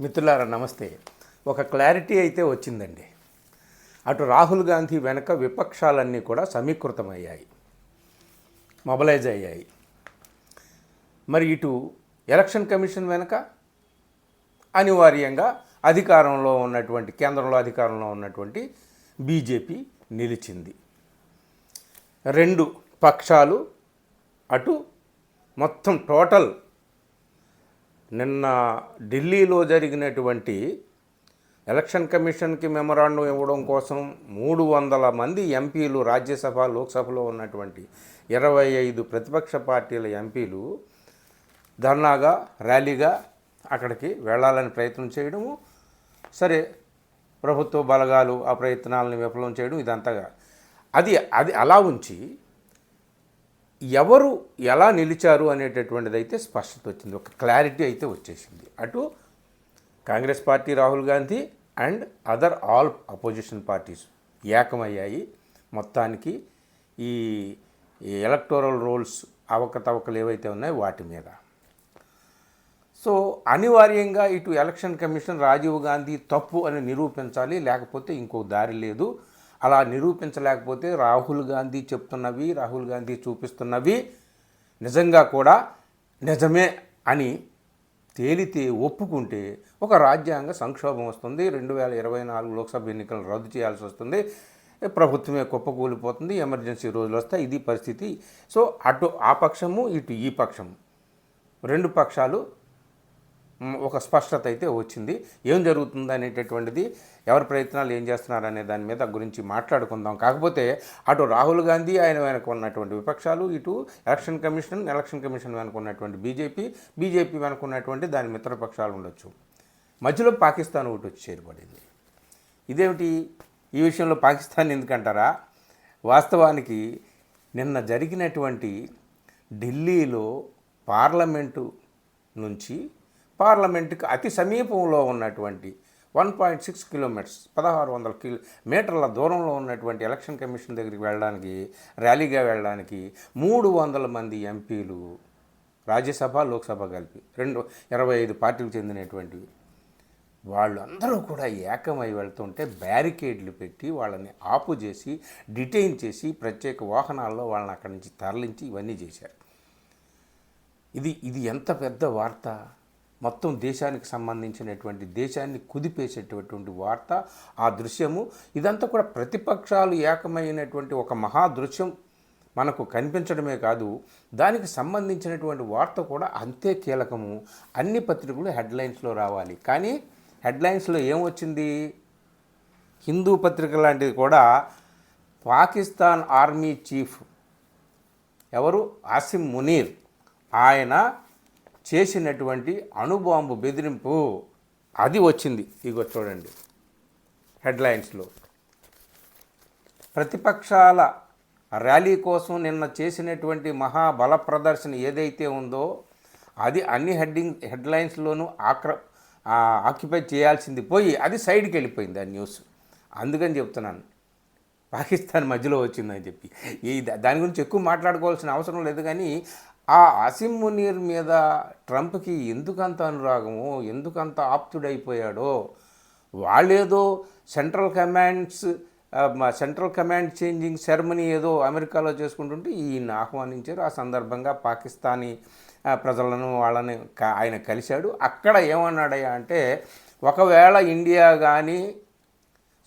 మిత్రులారా నమస్తే. ఒక క్లారిటీ అయితే వచ్చిందండి. అటు రాహుల్ గాంధీ వెనక విపక్షాలన్నీ కూడా సమీకృతమయ్యాయి. మొబలైజ్ అయ్యాయి. మరి ఇటు ఎలక్షన్ కమిషన్ వెనక అనివార్యంగా అధికారంలో ఉన్నటువంటి కేంద్రంలో అధికారంలో ఉన్నటువంటి బీజేపీ నిలిచింది. రెండు పక్షాలు అటు మొత్తం టోటల్ నిన్న ఢిల్లీలో జరిగినటువంటి ఎలక్షన్ కమిషన్కి మెమరాండం ఇవ్వడం కోసం మూడు వందల మంది ఎంపీలు రాజ్యసభ లోక్సభలో ఉన్నటువంటి ఇరవై ఐదు ప్రతిపక్ష పార్టీల ఎంపీలు ధర్నాగా ర్యాలీగా అక్కడికి వెళ్ళాలని ప్రయత్నం చేయడము. సరే ప్రభుత్వ బలగాలు ఆ ప్రయత్నాలను విఫలం చేయడం ఇదంతగా. అది అది అలా ఉంచి ఎవరు ఎలా నిలిచారు అనేటటువంటిది అయితే స్పష్టత వచ్చింది ఒక క్లారిటీ అయితే వచ్చేసింది. అటు Congress party Rahul Gandhi and other all opposition parties ఏకమయ్యాయి. మొత్తానికి ఈ ఎలక్టోరల్ రోల్స్ అవకతవకలు ఏవైతే ఉన్నాయో వాటి మీద. సో అనివార్యంగా ఇటు ఎలక్షన్ కమిషన్ రాజీవ్ గాంధీ తప్పు అని నిరూపించాలి లేకపోతే ఇంకో దారి లేదు. అలా నిరూపించలేకపోతే రాహుల్ గాంధీ చెప్తున్నవి రాహుల్ గాంధీ చూపిస్తున్నవి నిజంగా కూడా నిజమే అని తేలితే ఒప్పుకుంటే ఒక రాజ్యాంగ సంక్షోభం వస్తుంది. రెండు వేల ఇరవై నాలుగు లోక్సభ ఎన్నికలను రద్దు చేయాల్సి వస్తుంది. ప్రభుత్వమే కుప్పకూలిపోతుంది. ఎమర్జెన్సీ రోజులు వస్తాయి. ఇది పరిస్థితి. సో అటు ఆ పక్షము ఇటు ఈ పక్షము. రెండు పక్షాలు ఒక స్పష్టత అయితే వచ్చింది. ఏం జరుగుతుంది అనేటటువంటిది ఎవరి ప్రయత్నాలు ఏం చేస్తున్నారు అనే దాని మీద గురించి మాట్లాడుకుందాం. కాకపోతే అటు రాహుల్ గాంధీ ఆయన వెనక ఉన్నటువంటి విపక్షాలు ఇటు ఎలక్షన్ కమిషన్ ఎలక్షన్ కమిషన్ వెనక ఉన్నటువంటి బీజేపీ బీజేపీ వెనక ఉన్నటువంటి దాని మిత్రపక్షాలు ఉండొచ్చు. మధ్యలో పాకిస్తాన్ ఒకటి వచ్చి చేరుపడింది ఇదేమిటి? ఈ విషయంలో పాకిస్తాన్ ఎందుకంటారా? వాస్తవానికి నిన్న జరిగినటువంటి ఢిల్లీలో పార్లమెంటు నుంచి పార్లమెంటుకు అతి సమీపంలో ఉన్నటువంటి వన్ పాయింట్ సిక్స్ కిలోమీటర్స్ పదహారు వందల కిలో మీటర్ల దూరంలో ఉన్నటువంటి ఎలక్షన్ కమిషన్ దగ్గరికి వెళ్ళడానికి ర్యాలీగా వెళ్ళడానికి మూడు వందల మంది ఎంపీలు రాజ్యసభ లోక్సభ కలిపి రెండు ఇరవై ఐదు పార్టీలు చెందినటువంటివి. వాళ్ళందరూ కూడా ఏకమై వెళ్తుంటే బ్యారికేడ్లు పెట్టి వాళ్ళని ఆపు చేసి డిటైన్ చేసి ప్రత్యేక వాహనాల్లో వాళ్ళని అక్కడి నుంచి తరలించి ఇవన్నీ చేశారు. ఇది ఇది ఎంత పెద్ద వార్త? మొత్తం దేశానికి సంబంధించినటువంటి దేశాన్ని కుదిపేసేటటువంటి వార్త ఆ దృశ్యము ఇదంతా కూడా ప్రతిపక్షాలు ఏకమైనటువంటి ఒక మహా దృశ్యం మనకు కనిపించడమే కాదు దానికి సంబంధించినటువంటి వార్త కూడా అంతే కీలకము. అన్ని పత్రికలు హెడ్లైన్స్లో రావాలి. కానీ హెడ్లైన్స్లో ఏమొచ్చింది హిందూ పత్రిక లాంటిది కూడా పాకిస్తాన్ ఆర్మీ చీఫ్ ఎవరు? ఆసిమ్ మునీర్. ఆయన చేసినటువంటి అణుబాంబు బెదిరింపు. అది వచ్చింది. ఇగో చూడండి. హెడ్లైన్స్లో. ప్రతిపక్షాల ర్యాలీ కోసం నిన్న చేసినటువంటి మహాబల ప్రదర్శన ఏదైతే ఉందో అది అన్ని హెడ్డింగ్ హెడ్లైన్స్లోనూ ఆక్ర ఆక్యుపై చేయాల్సింది పోయి అది సైడ్కి వెళ్ళిపోయింది ఆ న్యూస్. అందుకని చెప్తున్నాను. పాకిస్తాన్ మధ్యలో వచ్చిందని చెప్పి. ఈ దాని గురించి ఎక్కువ మాట్లాడుకోవాల్సిన అవసరం లేదు కానీ ఆ అసిమ్ మునీర్ మీద ట్రంప్కి ఎందుకంత అనురాగము ఎందుకంత ఆప్తుడైపోయాడో వాళ్ళేదో సెంట్రల్ కమాండ్స్ మా సెంట్రల్ కమాండ్ చేంజింగ్ సెరమనీ ఏదో అమెరికాలో చేసుకుంటుంటే ఈయన ఆహ్వానించారు. ఆ సందర్భంగా పాకిస్తానీ ప్రజలను వాళ్ళని ఆయన కలిశాడు. అక్కడ ఏమన్నాడయ్యా అంటే ఒకవేళ ఇండియా కానీ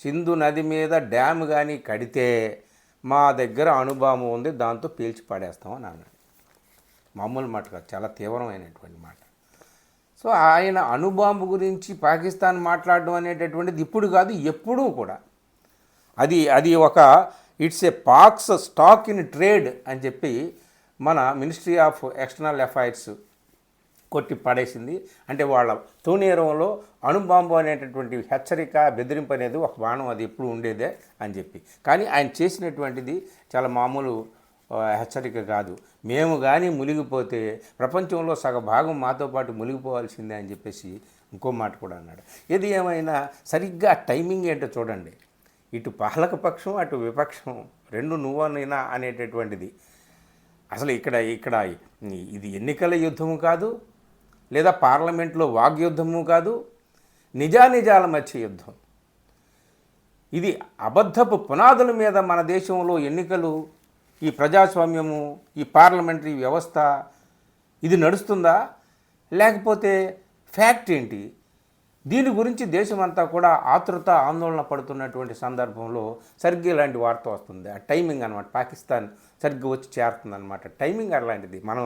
సింధు నది మీద డ్యామ్ కానీ కడితే మా దగ్గర అణుబాము ఉంది దాంతో పీల్చి పడేస్తామని అన్నాడు. మామూలు మాట కాదు చాలా తీవ్రమైనటువంటి మాట. సో ఆయన అణుబాంబు గురించి పాకిస్తాన్ మాట్లాడడం అనేటటువంటిది ఇప్పుడు కాదు ఎప్పుడూ కూడా. అది అది ఒక ఇట్స్ ఏ పాక్స్ స్టాక్ ఇన్ ట్రేడ్ అని చెప్పి మన మినిస్ట్రీ ఆఫ్ ఎక్స్టర్నల్ అఫైర్స్ కొట్టి పడేసింది. అంటే వాళ్ళ తూనీరంలో అణుబాంబు అనేటటువంటి హెచ్చరిక బెదిరింపు అనేది ఒక బాణం అది ఎప్పుడు ఉండేదే అని చెప్పి. కానీ ఆయన చేసినటువంటిది చాలా మామూలు హెచ్చరిక కాదు. మేము కానీ మునిగిపోతే ప్రపంచంలో సగ భాగం మాతో పాటు మునిగిపోవాల్సిందే అని చెప్పేసి ఇంకో మాట కూడా అన్నాడు. ఏది ఏమైనా సరిగ్గా టైమింగ్ ఏంటో చూడండి. ఇటు పాలకపక్షం అటు విపక్షం రెండు నువ్వనైనా అనేటటువంటిది. అసలు ఇక్కడ ఇక్కడ ఇది ఎన్నికల యుద్ధము కాదు లేదా పార్లమెంట్లో వాగ్యుద్ధము కాదు నిజానిజాల మధ్య యుద్ధం. ఇది అబద్ధపు పునాదుల మీద మన దేశంలో ఎన్నికలు ఈ ప్రజాస్వామ్యము ఈ పార్లమెంటరీ వ్యవస్థ ఇది నడుస్తుందా? లేకపోతే ఫ్యాక్ట్ ఏంటి? దీని గురించి దేశమంతా కూడా ఆతృత ఆందోళన పడుతున్నటువంటి సందర్భంలో సరిగ్గా ఇలాంటి వార్త వస్తుంది. ఆ టైమింగ్ అనమాట పాకిస్తాన్ సరిగ్గా వచ్చి చేరుతుంది అనమాట టైమింగ్ అలాంటిది. మనం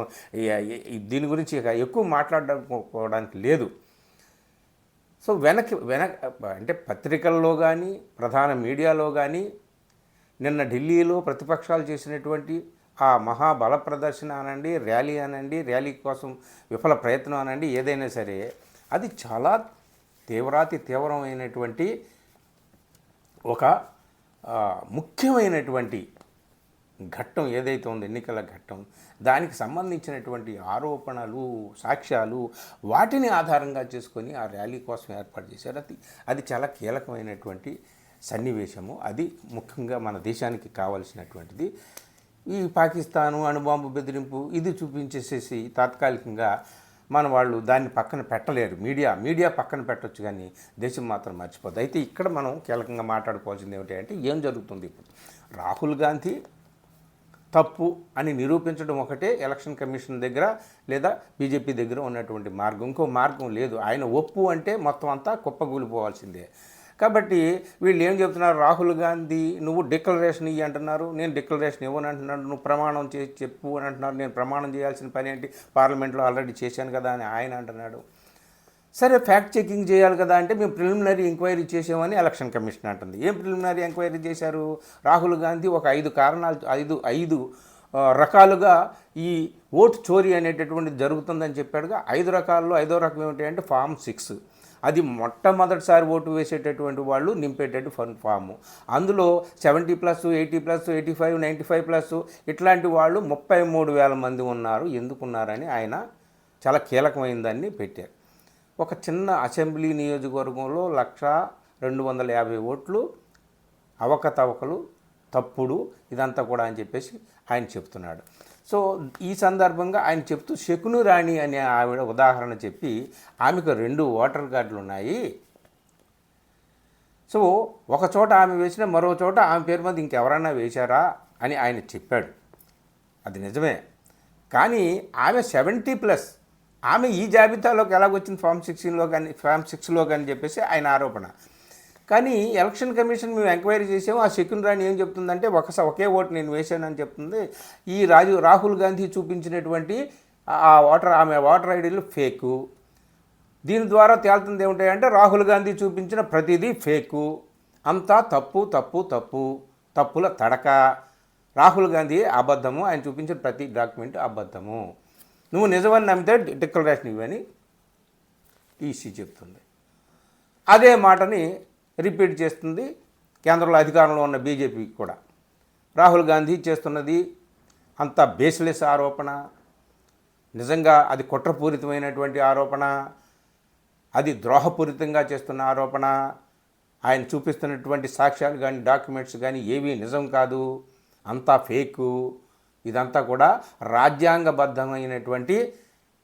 దీని గురించి ఇక ఎక్కువ మాట్లాడుకోవడానికి లేదు. సో వెనక్కి వెనక్ అంటే పత్రికల్లో కానీ ప్రధాన మీడియాలో కానీ నిన్న ఢిల్లీలో ప్రతిపక్షాలు చేసినటువంటి ఆ మహాబల ప్రదర్శన అనండి ర్యాలీ అనండి ర్యాలీ కోసం విఫల ప్రయత్నం అనండి ఏదైనా సరే అది చాలా తీవ్రాతి తీవ్రమైనటువంటి ఒక ముఖ్యమైనటువంటి ఘట్టం ఏదైతే ఉందో ఎన్నికల ఘట్టం దానికి సంబంధించినటువంటి ఆరోపణలు సాక్ష్యాలు వాటిని ఆధారంగా చేసుకొని ఆ ర్యాలీ కోసం ఏర్పాటు చేశారు. అది అది చాలా కీలకమైనటువంటి సన్నివేశము. అది ముఖ్యంగా మన దేశానికి కావలసినటువంటిది. ఈ పాకిస్తాను అణుబాంబు బెదిరింపు ఇది చూపించేసేసి తాత్కాలికంగా మన వాళ్ళు దాన్ని పక్కన పెట్టలేరు. మీడియా మీడియా పక్కన పెట్టొచ్చు కానీ దేశం మాత్రం మర్చిపోద్దు. అయితే ఇక్కడ మనం కీలకంగా మాట్లాడుకోవాల్సింది ఏమిటి అంటే ఏం జరుగుతుంది ఇప్పుడు? రాహుల్ గాంధీ తప్పు అని నిరూపించడం ఒకటే ఎలక్షన్ కమిషన్ దగ్గర లేదా బీజేపీ దగ్గర ఉన్నటువంటి మార్గం. ఇంకో మార్గం లేదు. ఆయన ఒప్పు అంటే మొత్తం అంతా కుప్పగూలిపోవాల్సిందే. కాబట్టి వీళ్ళు ఏం చెప్తున్నారు? రాహుల్ గాంధీ నువ్వు డిక్లరేషన్ ఇయ్యి అంటున్నారు. నేను డిక్లరేషన్ ఇవ్వను అంటున్నాడు నువ్వు ప్రమాణం చేసి చెప్పు అని అంటున్నారు. నేను ప్రమాణం చేయాల్సిన పని ఏంటి? పార్లమెంట్లో ఆల్రెడీ చేశాను కదా అని ఆయన అంటున్నాడు. సరే ఫ్యాక్ట్ చెకింగ్ చేయాలి కదా అంటే మేము ప్రిలిమినరీ ఎంక్వైరీ చేసామని ఎలక్షన్ కమిషన్ అంటుంది. ఏం ప్రిలిమినరీ ఎంక్వైరీ చేశారు? రాహుల్ గాంధీ ఒక ఐదు కారణాలు ఐదు ఐదు రకాలుగా ఈ ఓటు చోరీ అనేటటువంటిది జరుగుతుందని చెప్పాడుగా. ఐదు రకాల్లో ఐదో రకం ఏమిటి అంటే ఫామ్ సిక్స్. అది మొట్టమొదటిసారి ఓటు వేసేటటువంటి వాళ్ళు నింపేటట్టు ఫన్ ఫాము. అందులో seventy plus eighty plus eighty five ninety five plus ఇట్లాంటి వాళ్ళు ముప్పై మూడు వేల మంది ఉన్నారు ఎందుకున్నారని ఆయన చాలా కీలకమైన దాన్ని పెట్టారు. ఒక చిన్న అసెంబ్లీ నియోజకవర్గంలో లక్ష రెండు వందల యాభై ఓట్లు అవకతవకలు తప్పుడు ఇదంతా కూడా అని చెప్పేసి ఆయన చెప్తున్నాడు. సో ఈ సందర్భంగా ఆయన చెప్తూ శకును రాణి అనే ఆవిడ ఉదాహరణ చెప్పి ఆమెకు రెండు ఓటర్ కార్డులు ఉన్నాయి. సో ఒక చోట ఆమె వేసిన మరో చోట ఆమె పేరు మీద ఇంకెవరన్నా వేశారా అని ఆయన చెప్పాడు. అది నిజమే. కానీ ఆమె సెవెంటీ ప్లస్. ఆమె ఈ జాబితాలోకి ఎలాగొచ్చింది ఫామ్ సిక్స్టీన్లో కానీ ఫామ్ సిక్స్లో కానీ చెప్పేసి ఆయన ఆరోపణ. కానీ ఎలక్షన్ కమిషన్ మేము ఎంక్వైరీ చేసాము. ఆ సెకండ్ రాణి ఏం చెప్తుందంటే ఒకసారి ఒకే ఓటు నేను వేశానని చెప్తుంది. ఈ రాజు రాహుల్ గాంధీ చూపించినటువంటి ఆ ఓటర్ ఆమె ఓటర్ ఐడీలు ఫేకు. దీని ద్వారా తేలుతుంది ఏమిటాయంటే రాహుల్ గాంధీ చూపించిన ప్రతిదీ ఫేకు. అంతా తప్పు తప్పు తప్పు. తప్పుల తడక. రాహుల్ గాంధీ అబద్ధము. ఆయన చూపించిన ప్రతి డాక్యుమెంట్ అబద్ధము. నువ్వు నిజమని నమ్మితే డిక్లరేషన్ ఇవ్వని ఈసీ చెప్తుంది. అదే మాటని రిపీట్ చేస్తుంది కేంద్రంలో అధికారంలో ఉన్న బీజేపీ కూడా. రాహుల్ గాంధీ చేస్తున్నది అంత బేస్లెస్ ఆరోపణ. నిజంగా అది కుట్రపూరితమైనటువంటి ఆరోపణ. అది ద్రోహపూరితంగా చేస్తున్న ఆరోపణ. ఆయన చూపిస్తున్నటువంటి సాక్ష్యాలు కానీ డాక్యుమెంట్స్ కానీ ఏవీ నిజం కాదు. అంతా ఫేకు. ఇదంతా కూడా రాజ్యాంగబద్ధమైనటువంటి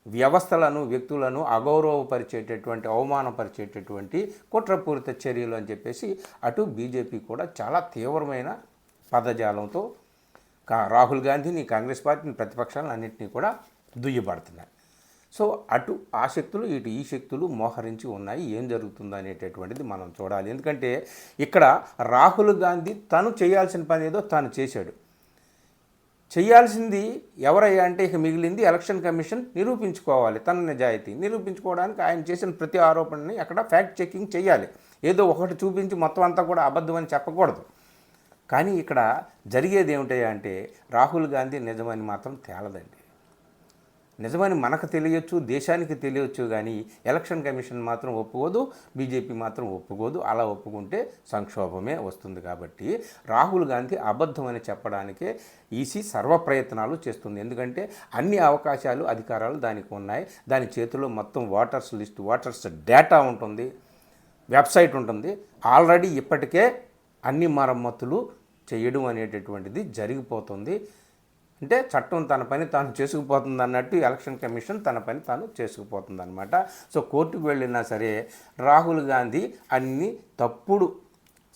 వ్యవస్థలను వ్యక్తులను అగౌరవపరిచేటటువంటి అవమానపరిచేటటువంటి కుట్రపూరిత చర్యలు అని చెప్పేసి అటు బీజేపీ కూడా చాలా తీవ్రమైన పదజాలంతో కా- రాహుల్ గాంధీని కాంగ్రెస్ పార్టీని ప్రతిపక్షాలను అన్నింటినీ కూడా దుయ్యబడుతున్నాయి. సో అటు ఆ శక్తులు ఇటు ఈ శక్తులు మోహరించి ఉన్నాయి. ఏం జరుగుతుందో అనేటటువంటిది మనం చూడాలి. ఎందుకంటే ఇక్కడ రాహుల్ గాంధీ తను చేయాల్సిన పని ఏదో తాను చేశాడు. చేయాల్సింది ఎవరయ్యా అంటే ఇక మిగిలింది ఎలక్షన్ కమిషన్ నిరూపించుకోవాలి తన నిజాయితీ నిరూపించుకోవడానికి ఆయన చేసిన ప్రతి ఆరోపణని అక్కడ ఫ్యాక్ట్ చెక్కింగ్ చేయాలి. ఏదో ఒకటి చూపించి మొత్తం అంతా కూడా అబద్ధం అని చెప్పకూడదు. కానీ ఇక్కడ జరిగేది ఏమిటయ్యా అంటే రాహుల్ గాంధీ నిజమని మాత్రం తేలదండి. నిజమని మనకు తెలియచ్చు దేశానికి తెలియచ్చు కానీ ఎలక్షన్ కమిషన్ మాత్రం ఒప్పుకోదు బీజేపీ మాత్రం ఒప్పుకోదు. అలా ఒప్పుకుంటే సంక్షోభమే వస్తుంది కాబట్టి రాహుల్ గాంధీ అబద్ధం అని చెప్పడానికే ఈసీ సర్వ ప్రయత్నాలు చేస్తుంది. ఎందుకంటే అన్ని అవకాశాలు అధికారాలు దానికి ఉన్నాయి. దాని చేతిలో మొత్తం ఓటర్స్ లిస్ట్ ఓటర్స్ డేటా ఉంటుంది వెబ్సైట్ ఉంటుంది. ఆల్రెడీ ఇప్పటికే అన్ని మరమ్మతులు చేయడం అనేటటువంటిది జరిగిపోతుంది. అంటే చట్టం తన పని తాను చేసుకుపోతుంది అన్నట్టు ఎలక్షన్ కమిషన్ తన పని తాను చేసుకుపోతుంది అనమాట సో కోర్టుకు వెళ్ళినా సరే రాహుల్ గాంధీ అన్ని తప్పుడు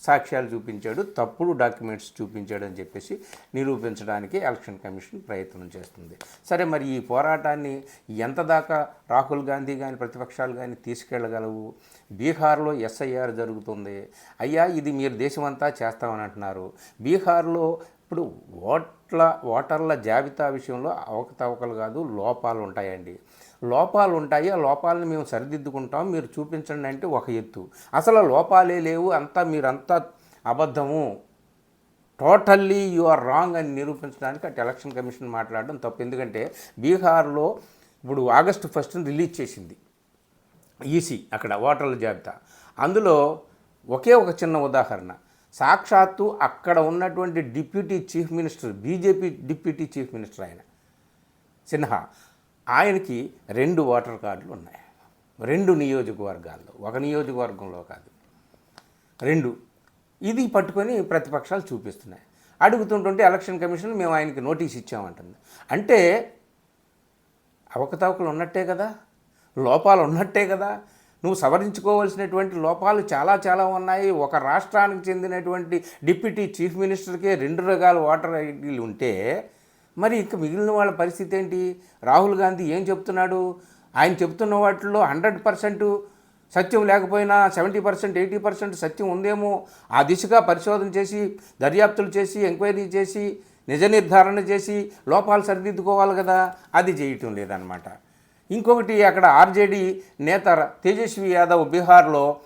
సాక్ష్యాలు చూపించాడు తప్పుడు డాక్యుమెంట్స్ చూపించాడు అని చెప్పేసి నిరూపించడానికి ఎలక్షన్ కమిషన్ ప్రయత్నం చేస్తుంది. సరే మరి ఈ పోరాటాన్ని ఎంత దాకా రాహుల్ గాంధీ కానీ ప్రతిపక్షాలు కానీ తీసుకెళ్ళగలవు? బీహార్లో ఎస్ఐఆర్ జరుగుతుంది. అయ్యా ఇది మీరు దేశమంతా చేస్తామని అంటున్నారు. బీహార్లో ఇప్పుడు ఓట్ల ఓటర్ల జాబితా విషయంలో అవకతవకలు కాదు లోపాలు ఉంటాయండి. లోపాలు ఉంటాయి ఆ లోపాలను మేము సరిదిద్దుకుంటాం మీరు చూపించండి అంటే ఒక ఎత్తు. అసలు లోపాలే లేవు అంతా మీరంతా అబద్ధము. టోటల్లీ యు ఆర్ రాంగ్ అని నిరూపించడానికి అటు ఎలక్షన్ కమిషన్ మాట్లాడడం తప్పు. ఎందుకంటే బీహార్లో ఇప్పుడు ఆగస్టు ఫస్ట్ రిలీజ్ చేసింది ఈసీ అక్కడ ఓటర్ల జాబితా. అందులో ఒకే ఒక చిన్న ఉదాహరణ. సాక్షాత్తు అక్కడ ఉన్నటువంటి deputy chief minister BJP deputy chief minister ఆయన సిన్హా ఆయనకి రెండు ఓటర్ కార్డులు ఉన్నాయి. రెండు నియోజకవర్గాల్లో ఒక నియోజకవర్గంలో కాదు. రెండు. ఇది పట్టుకొని ప్రతిపక్షాలు చూపిస్తున్నాయి. అడుగుతుంటుంటే ఎలక్షన్ కమిషన్ మేము ఆయనకి నోటీస్ ఇచ్చామంటుంది. అంటే అవకతవకలు ఉన్నట్టే కదా? లోపాలు ఉన్నట్టే కదా? నువ్వు సవరించుకోవాల్సినటువంటి లోపాలు చాలా చాలా ఉన్నాయి. ఒక రాష్ట్రానికి చెందినటువంటి డిప్యూటీ చీఫ్ మినిస్టర్కే రెండు రకాల ఓటర్ ఐడీలు ఉంటే మరి ఇంకా మిగిలిన వాళ్ళ పరిస్థితి ఏంటి? రాహుల్ గాంధీ ఏం చెప్తున్నాడు? ఆయన చెప్తున్న వాటిల్లో హండ్రెడ్ పర్సెంట్ సత్యం లేకపోయినా సెవెంటీ పర్సెంట్ ఎయిటీ పర్సెంట్ సత్యం ఉందేమో ఆ దిశగా పరిశోధన చేసి దర్యాప్తులు చేసి ఎంక్వైరీ చేసి నిజ నిర్ధారణ చేసి లోపాలు సరిదిద్దుకోవాలి కదా? అది చేయటం లేదనమాట ఇంకొకటి అక్కడ ఆర్జేడీ నేత తేజస్వి యాదవ్ బీహార్లో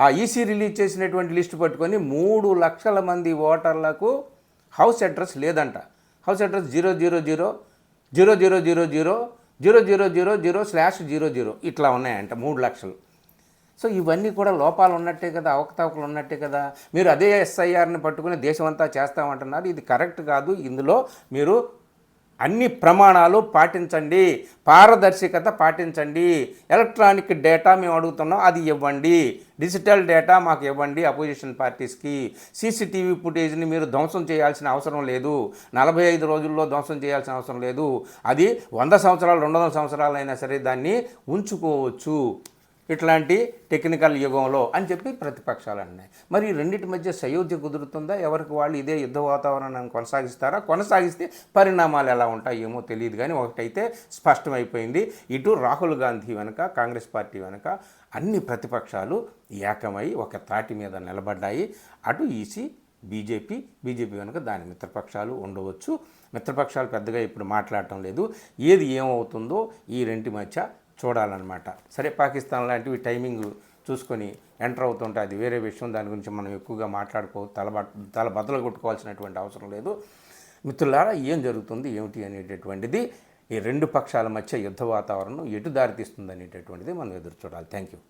ఆ ఈసీ రిలీజ్ చేసినటువంటి లిస్టు పట్టుకొని మూడు లక్షల మంది ఓటర్లకు హౌస్ అడ్రస్ లేదంట. House address zero zero zero zero zero zero zero zero zero zero zero slash zero zero ఇట్లా ఉన్నాయంట మూడు లక్షలు. సో ఇవన్నీ కూడా లోపాలు ఉన్నట్టే కదా అవకతవకలు ఉన్నట్టే కదా. మీరు అదే ఎస్ఐఆర్ని పట్టుకుని దేశమంతా చేస్తామంటున్నారు. ఇది కరెక్ట్ కాదు. ఇందులో మీరు అన్ని ప్రమాణాలు పాటించండి. పారదర్శకత పాటించండి. ఎలక్ట్రానిక్ డేటా మేము అడుగుతున్నాం అది ఇవ్వండి. డిజిటల్ డేటా మాకు ఇవ్వండి అపోజిషన్ పార్టీస్కి. సీసీటీవీ ఫుటేజ్ని మీరు ధ్వంసం చేయాల్సిన అవసరం లేదు. నలభై ఐదు రోజుల్లో ధ్వంసం చేయాల్సిన అవసరం లేదు. అది వంద సంవత్సరాలు రెండు వందల సంవత్సరాలు అయినా సరే దాన్ని ఉంచుకోవచ్చు. ఇట్లాంటి టెక్నికల్ యుగంలో అని చెప్పి ప్రతిపక్షాలు అన్నాయి మరి రెండింటి మధ్య సయోధ్య కుదురుతుందా? ఎవరికి వాళ్ళు ఇదే యుద్ధ వాతావరణాన్ని కొనసాగిస్తారా? కొనసాగిస్తే పరిణామాలు ఎలా ఉంటాయేమో ఏమో తెలియదు కానీ ఒకటైతే స్పష్టమైపోయింది. ఇటు రాహుల్ గాంధీ వెనుక కాంగ్రెస్ పార్టీ వెనుక అన్ని ప్రతిపక్షాలు ఏకమై ఒక తాటి మీద నిలబడ్డాయి. అటు ఈసీ బీజేపీ బీజేపీ వెనుక దాని మిత్రపక్షాలు ఉండవచ్చు. మిత్రపక్షాలు పెద్దగా ఇప్పుడు మాట్లాడటం లేదు. ఏది ఏమవుతుందో ఈ రెంటి మధ్య చూడాలన్నమాట. సరే పాకిస్తాన్ లాంటివి టైమింగ్ చూసుకొని ఎంటర్ అవుతుంటే అది వేరే విషయం. దాని గురించి మనం ఎక్కువగా మాట్లాడుకో తల తల బద్దలు కొట్టుకోవాల్సినటువంటి అవసరం లేదు. మిత్రులారా ఏం జరుగుతుంది ఏమిటి అనేటటువంటిది ఈ రెండు పక్షాల మధ్య యుద్ధ వాతావరణం ఎటు దారితీస్తుంది అనేటటువంటిది మనం ఎదురు చూడాలి. Thank you